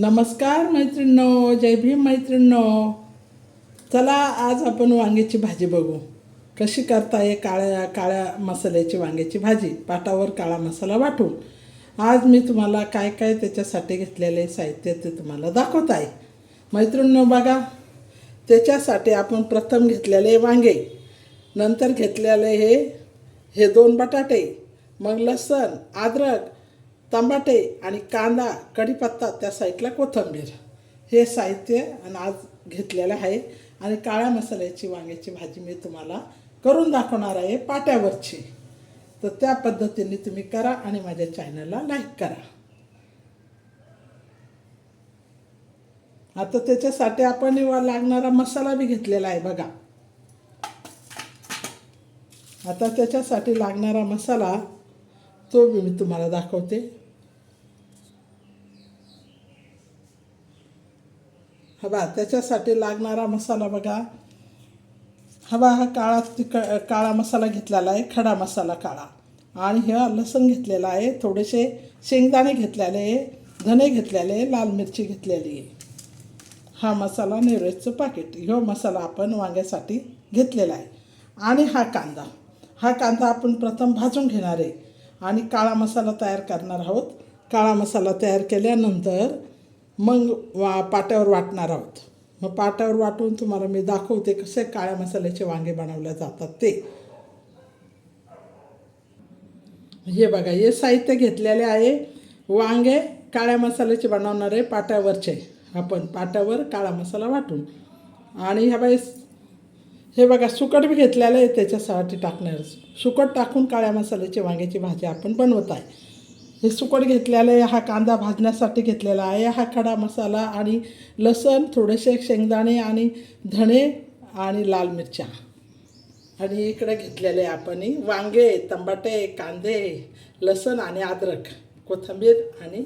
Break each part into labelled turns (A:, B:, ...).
A: नमस्कार मैत्रिणींनो जय भीम मैत्रिणींनो. चला आज आपण वांग्याची भाजी बघू. कशी करता ये काळ्या काळ्या मसाल्याची वांग्याची भाजी? पाटावर काळा मसाला वाटून. आज मी तुम्हाला काय काय त्याच्यासाठी घेतलेले साहित्य ते तुम्हाला दाखवत आहे. मैत्रिणींनो बघा. त्याच्यासाठी आपण प्रथम घेतलेले वांगे. नंतर घेतलेले हे हे दोन बटाटे. मग लसण अद्रक टमाटे आणि कांदा कढीपत्ता त्या साईडला कोथिंबीर. हे साहित्य आणि आज घेतलेलं आहे. आणि काळ्या मसाल्याची वांग्याची भाजी मी तुम्हाला करून दाखवणार आहे पाट्यावरची. तर त्या पद्धतीने तुम्ही करा आणि माझ्या चॅनलला लाईक करा. आता त्याच्यासाठी आपण लागणारा मसाला बी घेतलेला आहे बघा. आता त्याच्यासाठी लागणारा मसाला तो बी मी तुम्हाला दाखवते हवा बा त्याच्यासाठी लागणारा मसाला बघा हवा हा काळा तिक काळा मसाला घेतलेला आहे खडा मसाला काळा आणि हा लसण घेतलेला आहे थोडेसे शेंगदाणे घेतलेले आहे धने घेतलेले लाल मिरची घेतलेली आहे हा मसाला नेवरेजचं पाकिट ह्यो मसाला आपण वांग्यासाठी घेतलेला आहे आणि हा कांदा हा कांदा आपण प्रथम भाजून घेणार आहे आणि काळा मसाला तयार करणार आहोत. काळा मसाला तयार केल्यानंतर मग वा पाट्यावर वाटणार आहोत. मग पाट्यावर वाटून तुम्हाला मी दाखवते कसे काळ्या मसाल्याचे वांगे बनवले जातात ते. हे बघा हे साहित्य घेतलेले आहे. वांगे काळ्या मसाल्याचे बनवणार आहे पाट्यावरचे. आपण पाट्यावर काळा मसाला वाटून. आणि ह्या बाई हे बघा सुकट बी घेतलेलं आहे त्याच्यासाठी टाकणार. सुकट टाकून काळ्या मसाल्याची वांग्याची भाजी आपण बनवत आहे. हे सुकट घेतलेलं आहे हा कांदा भाजण्यासाठी घेतलेला आहे हा खडा मसाला आणि लसण थोडेसे शेंगदाणे आणि धणे आणि लाल मिरच्या. आणि इकडे घेतलेले आपण वांगे तंबाटे कांदे लसण आणि अद्रक कोथिंबीर आणि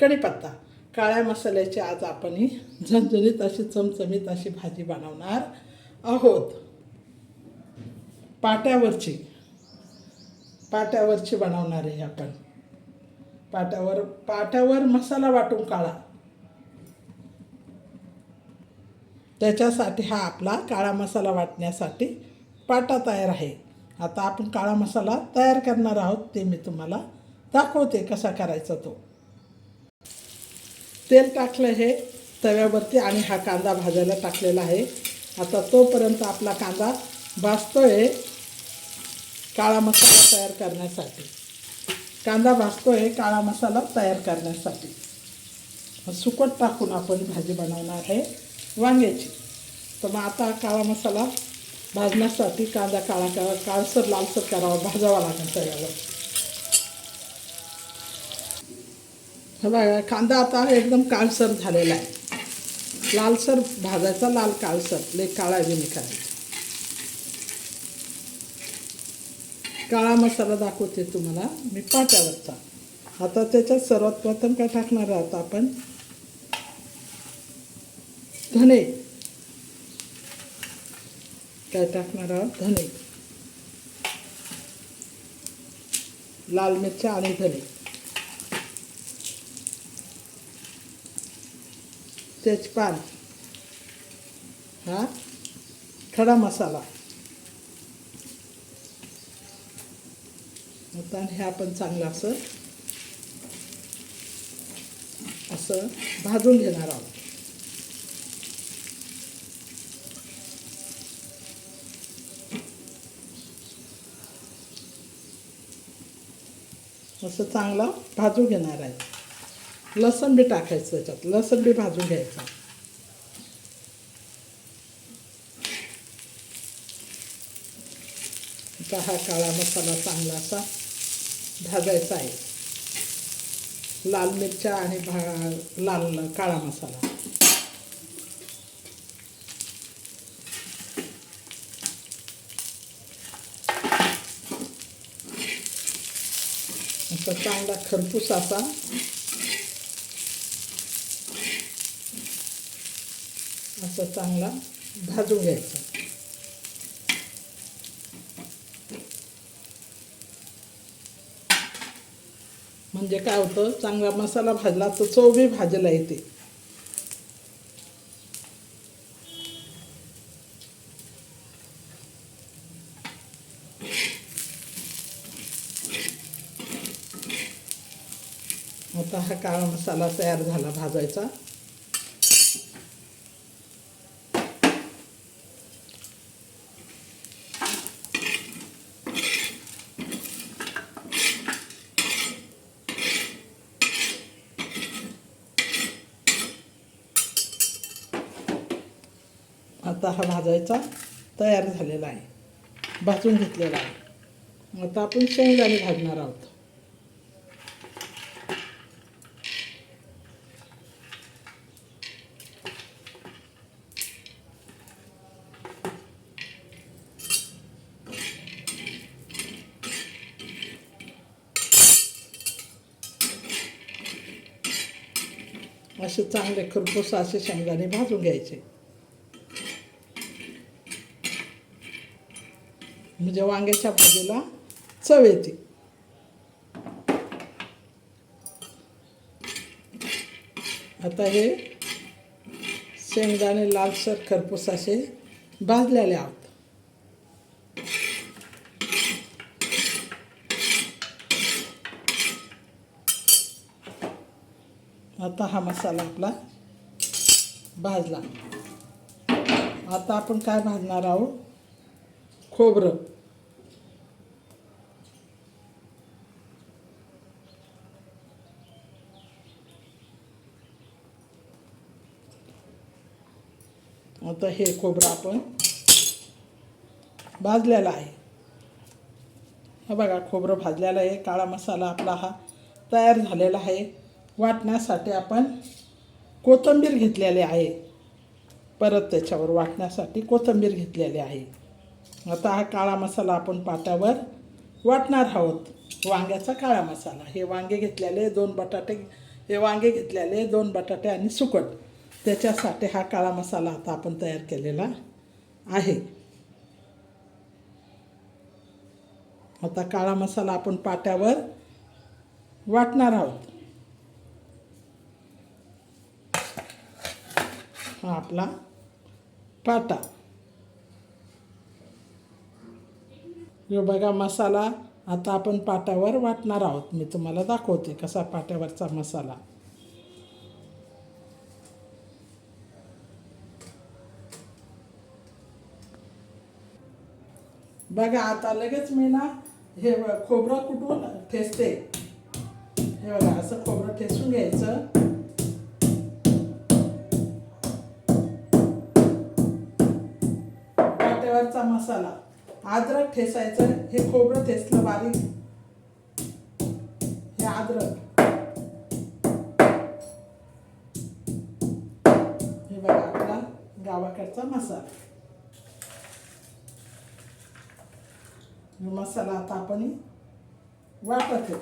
A: कढीपत्ता. काळ्या मसाल्याची आज आपण झणझणीत अशी चमचमीत अशी भाजी बनवणार. आहोत. पाट्यावरची. पाट्यावरची बनवणार आहे आपण. पाट्यावर पाट्यावर मसाला वाटून काळा त्याच्यासाठी हा आपला काळा मसाला वाटण्यासाठी पाटा तयार आहे. आता आपण काळा मसाला तयार करणार आहोत ते मी तुम्हाला दाखवते कसा करायचा तो. तेल टाकलं हे तव्यावरती आणि हा कांदा भाजायला टाकलेला आहे. आता तोपर्यंत आपला कांदा भाजतोय काळा मसाला तयार करण्यासाठी. कांदा भाजतोय काळा मसाला तयार करण्यासाठी. सुकट टाकून आपण भाजी बनवणार आहे वांग्याची. तर मग आता काळा मसाला भाजण्यासाठी कांदा काळा काळा काळसर लालसर करावा भाजावा लागेल तव्यावर. हे बघा कांदा आता एकदम काळसर झालेला आहे. लालसर भाजायचा लाल काळसर लय काळा बी नाही करायचा काळा मसाला दाखवते तुम्हाला मी पाट्यावरचा. आता त्याच्यात सर्वात प्रथम काय टाकणार आहोत आपण? धने. काय टाकणार आहोत? धने. लाल मिरच्या आणि धने. तेजपान हा? खडा मसाला. आता हे आपण चांगलं असं असं भाजून घेणार आहोत. असं चांगलं भाजून घेणार आहे. लसण बी टाकायचं त्याच्यात लसण बी भाजून घ्यायचं. आता हा काळा मसाला चांगला असा भाजायचा आहे. लाल मिरच्या आणि भा लाल काळा मसाला. असा चांगला खरपूस असा चांगला भाजून घ्यायचा. म्हणजे काय होतं चांगला मसाला भाजला तर चव बी भाजला येते. आता हा काळा मसाला तयार झाला भाजायचा. भाजायचा तयार झालेला आहे. भाजून घेतलेला आहे. आता आपण शेंगदाणे भाजणार आहोत. असे चांगले खरपूस असे शेंगदाणे भाजून घ्यायचे. म्हणजे वांग्याच्या भाजीला चव येते. आता हे शेंगदाणे लालसर खरपूस असे भाजलेले आहोत. आता हा मसाला आपला भाजला. आता आपण काय भाजणार आहोत? खोबरं आता हे खोबरं आपण भाजलेलं आहे. हा बघा खोबरं भाजलेलं आहे. काळा मसाला आपला हा तयार झालेला आहे. वाटण्यासाठी आपण कोथिंबीर घेतलेली आहे. परत त्याच्यावर वाटण्यासाठी कोथिंबीर घेतलेली आहे. आता हा काळा मसाला आपण पाट्यावर वाटणार आहोत. वांग्याचा काळा मसाला. हे वांगे घेतलेले दोन बटाटे हे वांगे घेतलेले दोन बटाटे आणि सुकट. त्याच्यासाठी हा काळा मसाला आता आपण तयार केलेला आहे. आता काळा मसाला आपण पाट्यावर वाटणार आहोत. हा आपला पाटा. यो बघा मसाला आता आपण पाट्यावर वाटणार आहोत. मी तुम्हाला दाखवते कसा पाट्यावरचा मसाला. बघा आता लगेच मी ना हे खोबरं कुठून ठेचते? हे बघा असं खोबरं ठेचून घ्यायचं. पाट्यावरचा मसाला. अद्रक ठेचायचं हे खोबरं ठेचलं बारीक. हे अद्रक. हे बघा आपला गावाकडचा मसाला. मसाला आता आपण वाटत आहे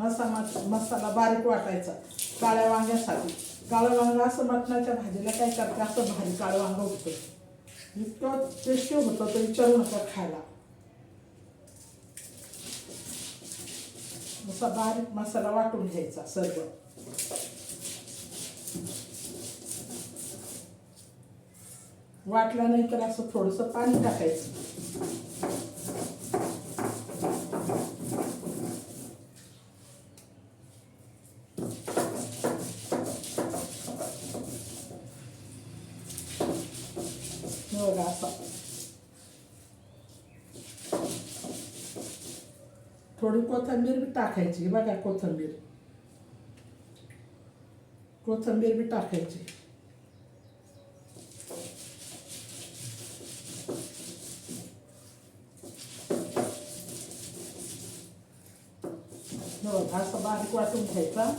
A: असा मसाला बारीक वाटायचा काळ्या वांग्यासाठी काळं वांग असं मटणाच्या भाजीला काय करते असं भारी काळं वांग होतं इतका टेस्टी होता तर विचारू नका खायला. असा बारीक मसाला वाटून घ्यायचा सर्व. वाटला नाही तर असं थोडंसं पाणी टाकायचं हे बघा असा थोडी कोथंबीर बी टाकायची. बघा कोथंबीर. कोथंबीर बी टाकायची. हो असं बारीक वाटून घ्यायचा.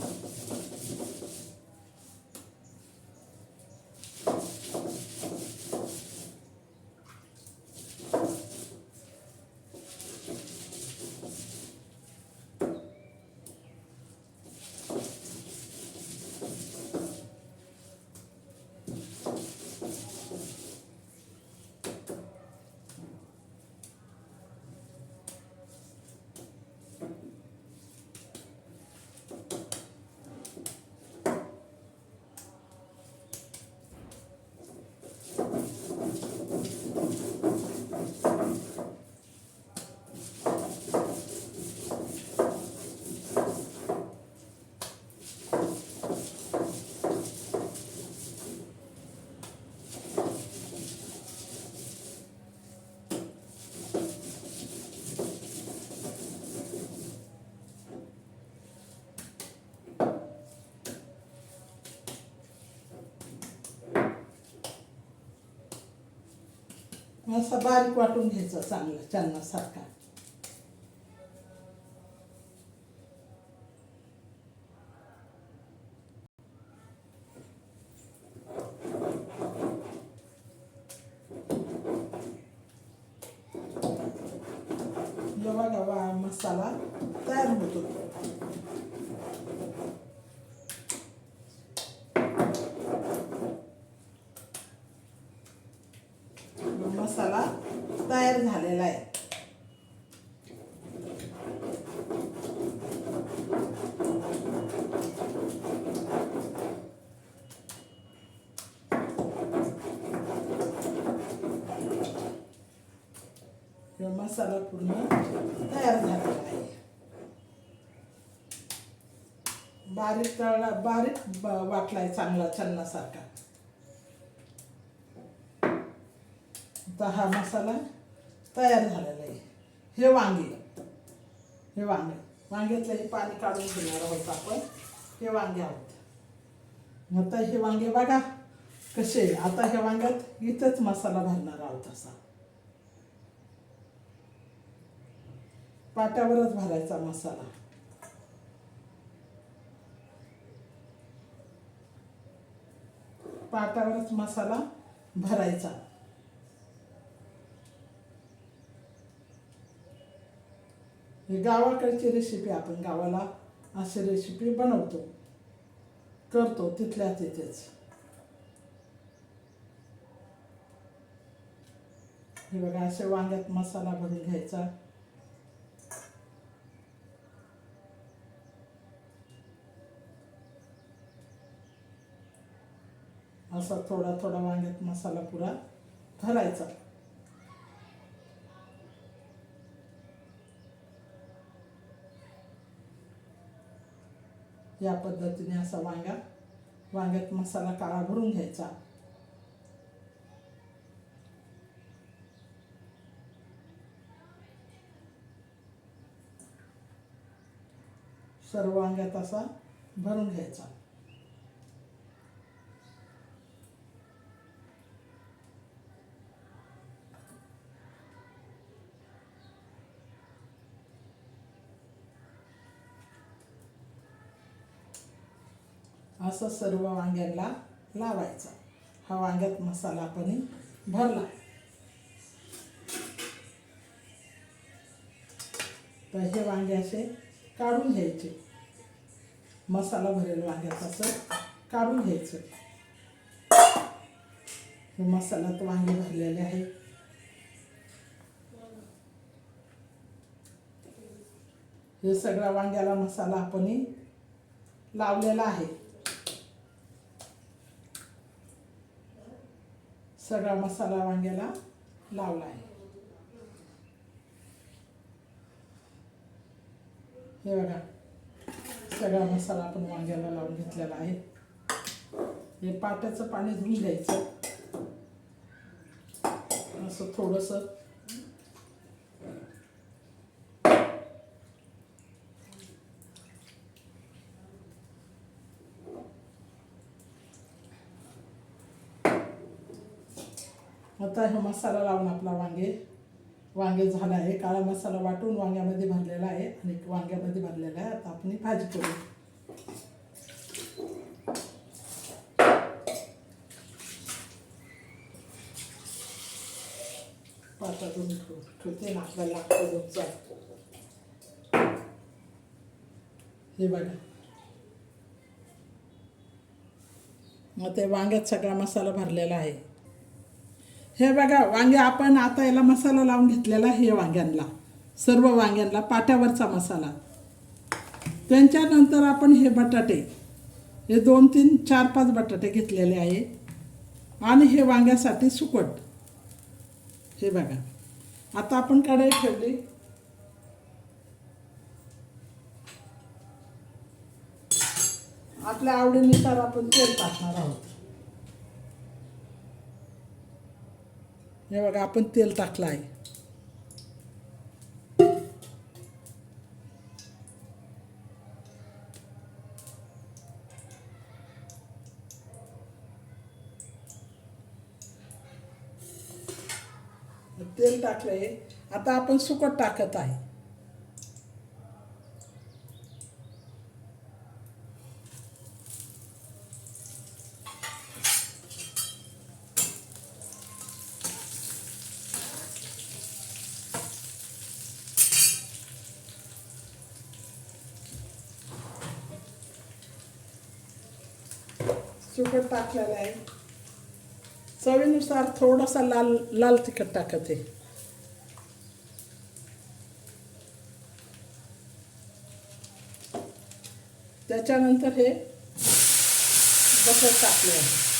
A: असा बारीक वाटून घ्यायचा चांगला चन्नासारखा हे बघा वा मसाला तयार होतो मसाला तयार झालेला आहे हे मसाला पूर्ण तयार झालेला आहे. बारीक तळला बारीक वाटलाय चांगला चन्नासारखा. आता हा मसाला तयार झालेला आहे. हे वांगे. हे वांगे. वांग्यातलं हे पाणी काढून घेणार आहोत आपण. हे वांगे आहोत. आता हे वांगे बघा कसे आता ह्या वांग्यात इथंच मसाला भरणार आहोत असा. पाट्यावरच भरायचा मसाला. पाट्यावरच मसाला भरायचा. गावाकडची रेसिपी आपण गावाला अशी रेसिपी बनवतो. करतो तिथल्या तिथेच हे बघा असे वांग्यात मसाला भरून घ्यायचा. असा थोडा थोडा वांग्यात मसाला पुरा घालायचा या पद्धतीने असा वांगा वांग्यात मसाला काळा भरून घ्यायचा. सर्व वांग्यात असा भरून घ्यायचा. असं सर्व वांग्यांना लावायचा. हा वांग्यात मसाला आपण भरला. तर हे वांगे असे काढून घ्यायचे. मसाला भरेल वांग्यात असं काढून घ्यायचं. हे मसाल्यात वांगे भरलेले आहे. हे सगळ्या वांग्याला मसाला आपण लावलेला आहे. सगळा मसाला वांग्याला लावला आहे हे बघा सगळा मसाला आपण वांग्याला लावून घेतलेला आहे. हे पाट्याचं पाणी धुवून घ्यायचं. असं थोडंसं आता हा मसाला लावून आपला वांगे. वांगे झाला आहे. काळा मसाला वाटून वांग्यामध्ये भरलेला आहे आणि वांग्यामध्ये भरलेला आहे. आता आपण भाजी करू पाटातून ठेवते ना. आपल्याला लागतं रोजचा हे बघा. मग ते वांग्यात सगळा मसाला भरलेला आहे. हे बघा वांगे आपण आता याला मसाला लावून घेतलेला हे वांग्यांना. सर्व वांग्यांना पाट्यावरचा मसाला. त्यांच्यानंतर आपण हे बटाटे. हे दोन तीन चार पाच बटाटे घेतलेले आहे. आणि हे वांग्यासाठी सुकट. हे बघा. आता आपण कढई ठेवली. आपल्या आवडीनुसार आपण तेल टाकणार आहोत. हे बघा आपण तेल टाकलं आहे तेल टाकले आता आपण सुकट टाकत आहे. तिखट टाकलेलं आहे. चवीनुसार थोडासा लाल लाल तिखट टाकत. आहे त्याच्यानंतर हे बटर टाकले आहे.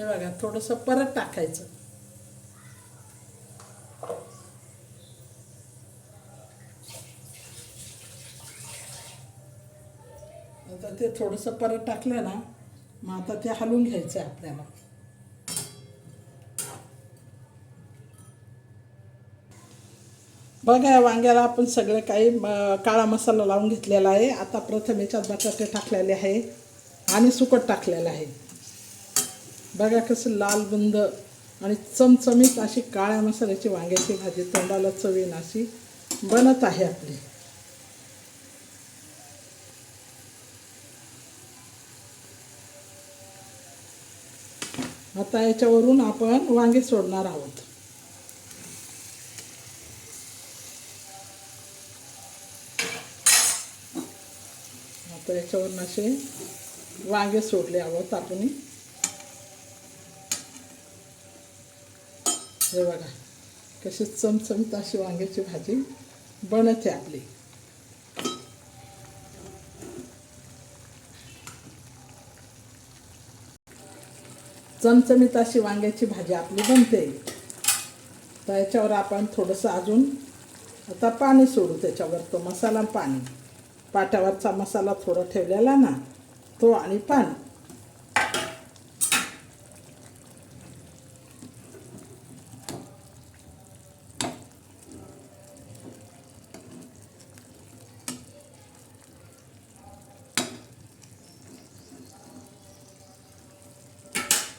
A: हे बघा थोडंसं परत टाकायचं. आता ते थोडंसं परत टाकलं ना मग आता ते हलवून घ्यायचं आपल्याला. बघा या वांग्याला आपण सगळं काही काळा मसाला लावून घेतलेला आहे. आता प्रथम याच्यात बटाटे टाकलेले आहे आणि सुकट टाकलेलं आहे. बघा कसं लाल बुंद आणि चमचमीत अशी काळ्या मसाल्याची वांग्याची भाजी तोंडाला चवीन अशी बनत आहे आपली. आता याच्यावरून आपण वांगे सोडणार आहोत. आता याच्यावरून असे वांगे सोडले आहोत आपण. हे बघा. कशी चमचमीत अशी वांग्याची भाजी बनते आपली. चमचमीत अशी वांग्याची भाजी आपली बनते. तर याच्यावर आपण थोडंसं अजून आता पाणी सोडू त्याच्यावर तो मसाला पाणी. पाट्यावरचा मसाला थोडा ठेवलेला ना तो आणि पाणी.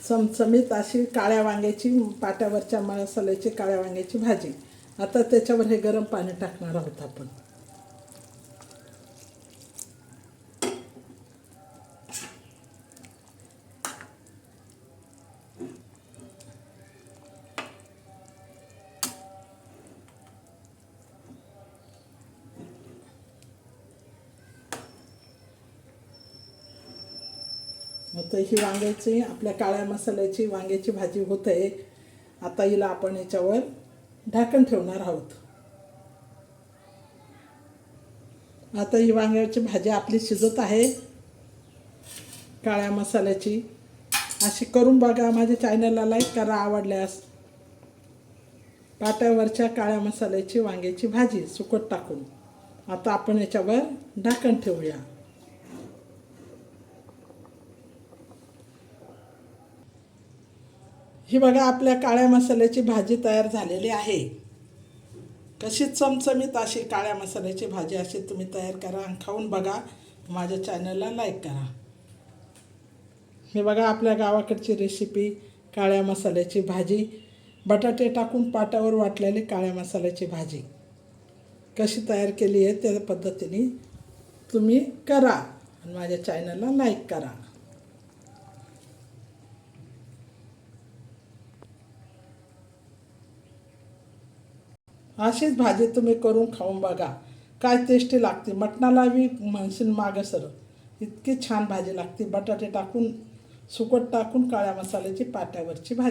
A: चमचमीत अशी काळ्या वांग्याची पाट्यावरच्या मसाल्याची काळ्या वांग्याची भाजी. आता त्याच्यावर हे गरम पाणी टाकणार आहोत आपण. ही वांग्याची आपल्या काळ्या मसाल्याची वांग्याची भाजी होत. आहे आता हिला आपण याच्यावर ढाकण ठेवणार आहोत. आता ही वांग्याची भाजी आपली शिजत आहे. काळ्या मसाल्याची. अशी करून बघा माझ्या चॅनलला लाईक करा आवडल्यास. पाट्यावरच्या काळ्या मसाल्याची वांग्याची भाजी सुकट टाकून. आता आपण याच्यावर ढाकण ठेवूया. ही बघा आपल्या काळ्या मसाल्याची भाजी तयार झालेली आहे. कशी चमचमीत अशी काळ्या मसाल्याची भाजी अशी तुम्ही तयार करा आणि खाऊन बघा. माझ्या चॅनलला लाईक करा. हे बघा आपल्या गावाकडची रेसिपी काळ्या मसाल्याची भाजी. बटाटे टाकून पाटावर वाटलेली काळ्या मसाल्याची भाजी. कशी तयार केली आहे त्या पद्धतीने तुम्ही करा आणि माझ्या चॅनलला लाईक करा. अशीच भाजी तुम्ही करून खाऊन बघा. काय टेस्टी लागते. मटणाला बी म्हणशील मागं सर इतकी छान भाजी लागते. बटाटे टाकून सुकट टाकून काळ्या मसाल्याची पाट्यावरची भाजी.